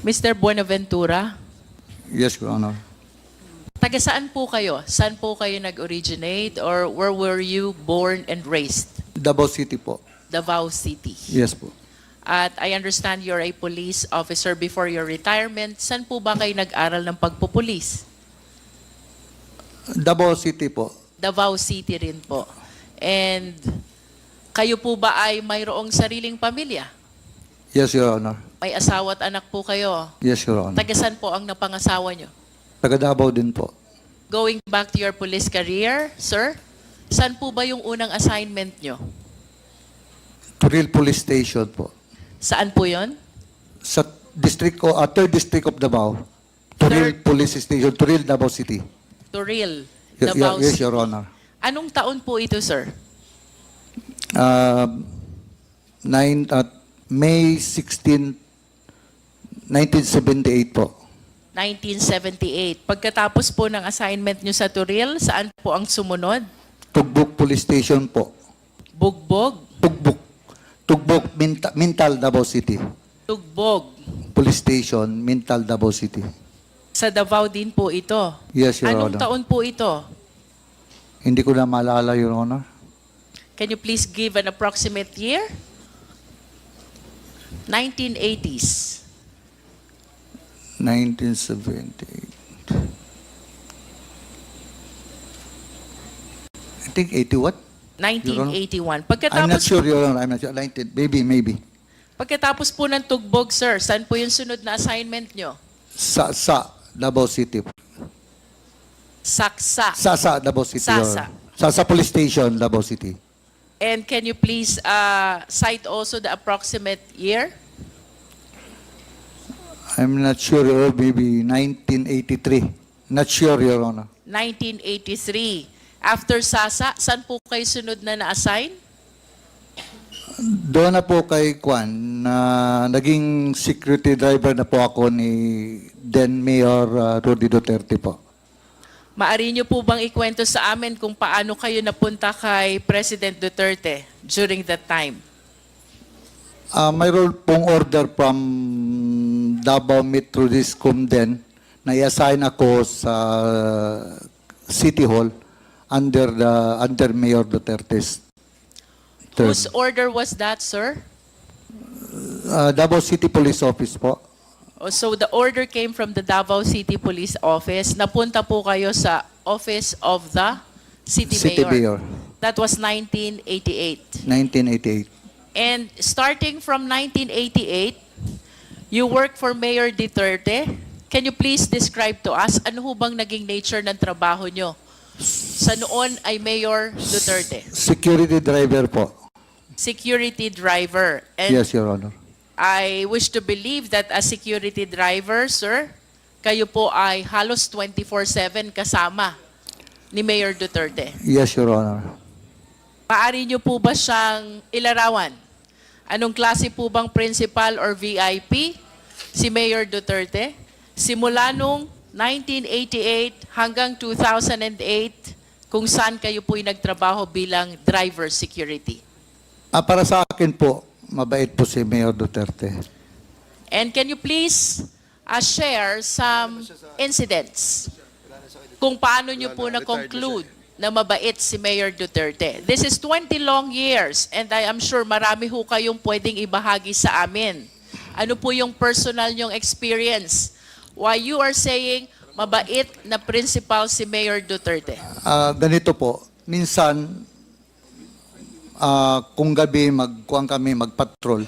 Mr. Buenaventura, Yes, Your Honor. taga saan po kayo? Saan po kayo nag-originate or where were you born and raised? Davao City po. Davao City. Yes po. At I understand you're a police officer before your retirement. Saan po ba kayo nag-aral ng pagpupulis? Davao City po. Davao City rin po. And kayo po ba ay mayroong sariling pamilya? Yes, Your Honor. May asawa at anak po kayo. Yes, Your Honor. Taga saan po ang napangasawa nyo? Taga Davao din po. Going back to your police career, sir, saan po ba yung unang assignment nyo? Turil Police Station po. Saan po yon? Sa district ko, uh, third district of Davao. Turil Third- Police Station, Turil, Davao City. Turil, Y- Davao yes, City. Your Honor. Anong taon po ito, sir? Uh, nine, uh, May 16, 1978 po. 1978. Pagkatapos po ng assignment nyo sa Turil, saan po ang sumunod? Tugbuk Police Station po. Bugbog, Tugbuk. Tugbuk, Minta, Mintal, Davao City. Tugbog. Police Station, Mintal, Davao City. Sa Davao din po ito. Yes, Your Anong Honor. taon po ito? Hindi ko na maalala, Your Honor. Can you please give an approximate year? 1980s. 1978. I think 80 what? 1981. I'm not Pagkatapos, sure, Your Honor. I'm not sure. 19, maybe, maybe. pagkatapos po ng tugbog, sir, saan po yung sunod na assignment nyo? Sa, sa, Davao City. Saksa. Sa, sa, Davao City. Your Sasa. Honor. Sa, sa Police Station, Davao City. And can you please uh, cite also the approximate year? I'm not sure, Your Honor. Maybe 1983. Not sure, Your Honor. 1983. After Sasa, saan po kayo sunod na na-assign? Doon na po kay Kwan, na naging security driver na po ako ni then Mayor uh, Rudy Duterte po. Maari niyo po bang ikwento sa amin kung paano kayo napunta kay President Duterte during that time? Uh, mayroon pong order from Davao Metro Discom din na i-assign ako sa City Hall under the under Mayor Duterte's term. Whose order was that, sir? Uh, Davao City Police Office po. Oh, So the order came from the Davao City Police Office. Napunta po kayo sa Office of the City, City Mayor. Mayor, That was 1988. 1988. And starting from 1988, you worked for Mayor Duterte. Can you please describe to us ano ho bang naging nature ng trabaho nyo? Sa noon ay Mayor Duterte. Security driver po. Security driver. And Yes, Your Honor. I wish to believe that as security driver, sir, kayo po ay halos 24-7 kasama ni Mayor Duterte. Yes, Your Honor. Paari niyo po ba siyang ilarawan? Anong klase po bang principal or VIP si Mayor Duterte? Simula nung 1988 hanggang 2008 kung saan kayo po'y nagtrabaho bilang driver security. Ah, para sa akin po, mabait po si Mayor Duterte. And can you please uh, share some incidents kung paano niyo po na-conclude na mabait si Mayor Duterte? This is 20 long years and I am sure marami ho kayong pwedeng ibahagi sa amin. Ano po yung personal nyong experience? Why you are saying mabait na principal si Mayor Duterte? Ah, ganito po, minsan, ah, kung gabi magkuhan kami, magpatrol,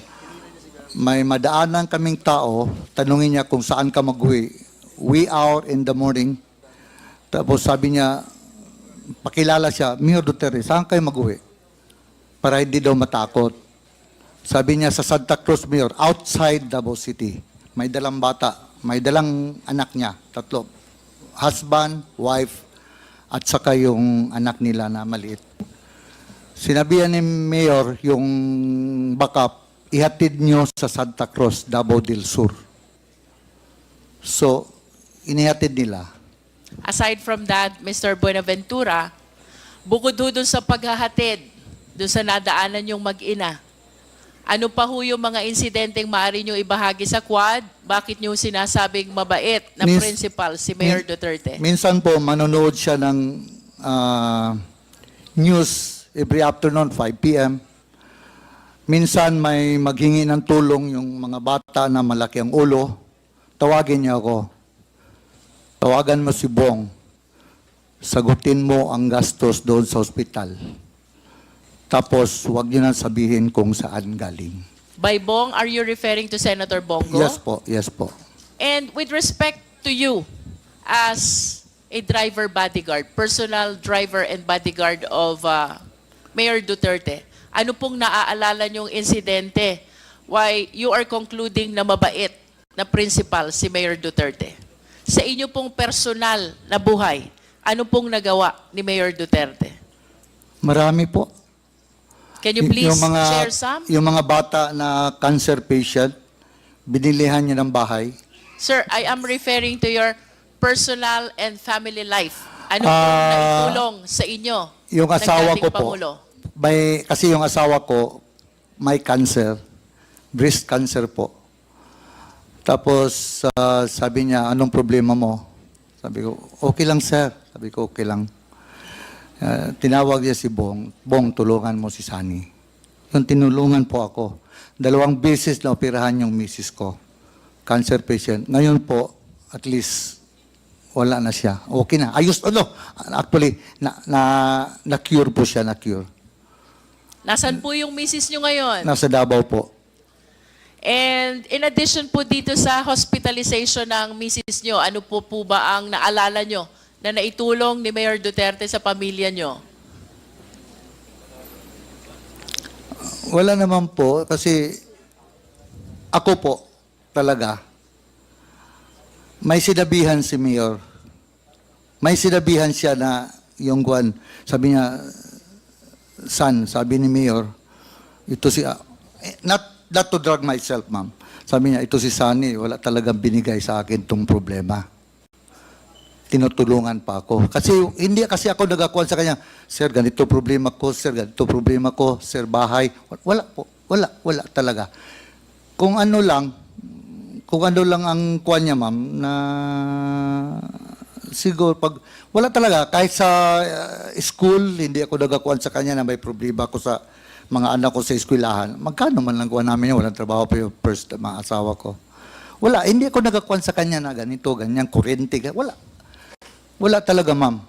may madaanan kaming tao, tanungin niya kung saan ka mag-uwi. We out in the morning. Tapos sabi niya, pakilala siya, Mayor Duterte, saan kayo mag-uwi? Para hindi daw matakot. Sabi niya sa Santa Cruz, Mayor, outside Davao City. May dalang bata, may dalang anak niya, tatlo. Husband, wife, at saka yung anak nila na maliit. Sinabihan ni Mayor yung backup, ihatid nyo sa Santa Cruz, Davao del Sur. So, inihatid nila. Aside from that, Mr. Buenaventura, bukod ho dun sa paghahatid, dun sa nadaanan yung mag-ina, Ano pa ho yung mga insidenteng maaari nyo ibahagi sa Quad? Bakit nyo sinasabing mabait na Miss- principal si Mayor Min- Duterte? Minsan po, manonood siya ng ah, news every afternoon, 5 p.m. Minsan may maghingi ng tulong yung mga bata na malaki ang ulo. Tawagin niya ako. Tawagan mo si Bong. Sagutin mo ang gastos doon sa ospital. Tapos, huwag niyo na sabihin kung saan galing. By Bong, are you referring to Senator Bongo? Yes po, yes po. And with respect to you as a driver bodyguard, personal driver and bodyguard of uh, Mayor Duterte, ano pong naaalala niyong insidente why you are concluding na mabait na principal si Mayor Duterte? Sa inyo pong personal na buhay, ano pong nagawa ni Mayor Duterte? Marami po. Can you please yung mga, share some? Yung mga bata na cancer patient, binilihan niya ng bahay. Sir, I am referring to your personal and family life. Ano pong Ah, naitulong sa inyo? Yung ng asawa ko po, Pangulo? may, kasi yung asawa ko, may cancer, breast cancer po. Tapos ah, sabi niya, anong problema mo? Sabi ko, okay lang sir. Sabi ko, okay lang. Ah, tinawag niya si Bong, Bong, tulungan mo si Sunny. Yung tinulungan po ako. Dalawang beses na operahan yung misis ko. Cancer patient. Ngayon po, at least, wala na siya. Okay na. Ayos, ano, actually, na, na, na-cure po siya, na-cure. Nasaan po yung misis nyo ngayon? Nasa Davao po. And in addition po dito sa hospitalization ng misis nyo, ano po po ba ang naalala nyo na naitulong ni Mayor Duterte sa pamilya nyo? Wala naman po kasi ako po talaga may sinabihan si Mayor. May sinabihan siya na yung guwan, sabi niya, son, sabi ni Mayor, ito si, eh, not, not to drag myself, ma'am. Sabi niya, ito si Sunny, wala talagang binigay sa akin tong problema. tinutulungan pa ako. Kasi hindi kasi ako nagakuan sa kanya, Sir, ganito problema ko, Sir, ganito problema ko, Sir, bahay. Wala po. Wala, wala talaga. Kung ano lang, kung ano lang ang kuan niya, ma'am, na siguro pag wala talaga kahit sa uh, school hindi ako nagakuan sa kanya na may problema ko sa mga anak ko sa eskwelahan magkano man lang kuan namin yun, walang trabaho pa yung first mga asawa ko wala hindi ako nagakuan sa kanya na ganito ganyan kurente wala wala talaga, ma'am.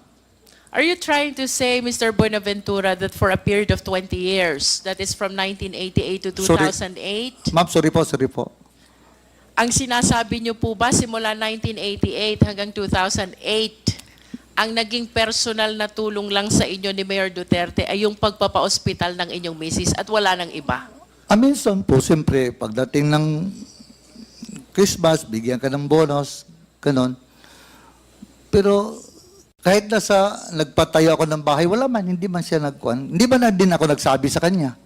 Are you trying to say, Mr. Buenaventura, that for a period of 20 years, that is from 1988 to Sorry. 2008, Ma'am, sorry po, sorry po. ang sinasabi niyo po ba simula 1988 hanggang 2008, ang naging personal na tulong lang sa inyo ni Mayor Duterte ay yung pagpapa-ospital ng inyong misis at wala nang iba? Ah, po, siyempre, pagdating ng Christmas, bigyan ka ng bonus, ganon. Pero kahit nasa nagpatayo ako ng bahay, wala man, hindi man siya nagkuan. Hindi ba na din ako nagsabi sa kanya?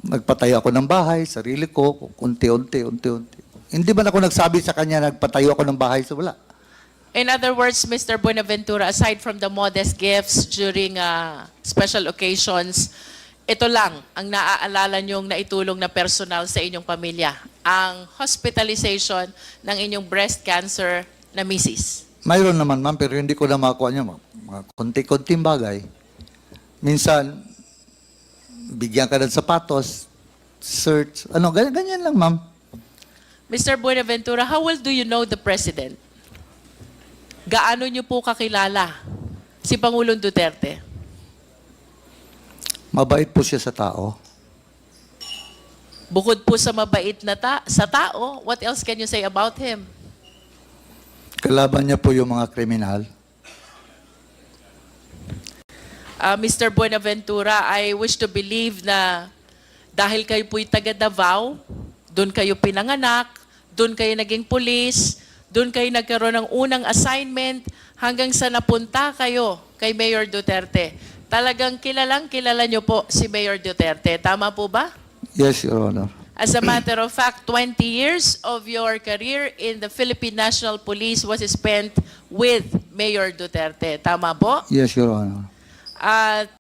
Nagpatayo ako ng bahay, sarili ko, unti-unti, unti-unti. Hindi ba na ako nagsabi sa kanya, nagpatayo ako ng bahay? So wala. In other words, Mr. Buenaventura, aside from the modest gifts during uh, special occasions, ito lang ang naaalala niyong naitulong na personal sa inyong pamilya, ang hospitalization ng inyong breast cancer na misis. Mayroon naman, ma'am, pero hindi ko na makuha niya. Mga, mga konti-konting bagay. Minsan, bigyan ka ng sapatos, search, ano, ganyan, ganyan lang, ma'am. Mr. Buenaventura, how well do you know the President? Gaano niyo po kakilala si Pangulong Duterte? Mabait po siya sa tao. Bukod po sa mabait na ta- sa tao, what else can you say about him? Kalaban niya po yung mga kriminal. Uh, Mr. Buenaventura, I wish to believe na dahil kayo po'y taga Davao, doon kayo pinanganak, doon kayo naging pulis, doon kayo nagkaroon ng unang assignment hanggang sa napunta kayo kay Mayor Duterte. Talagang kilalang kilala nyo po si Mayor Duterte. Tama po ba? Yes, Your Honor. As a matter of fact, 20 years of your career in the Philippine National Police was spent with Mayor Duterte. Tama po? Yes, Your Honor. At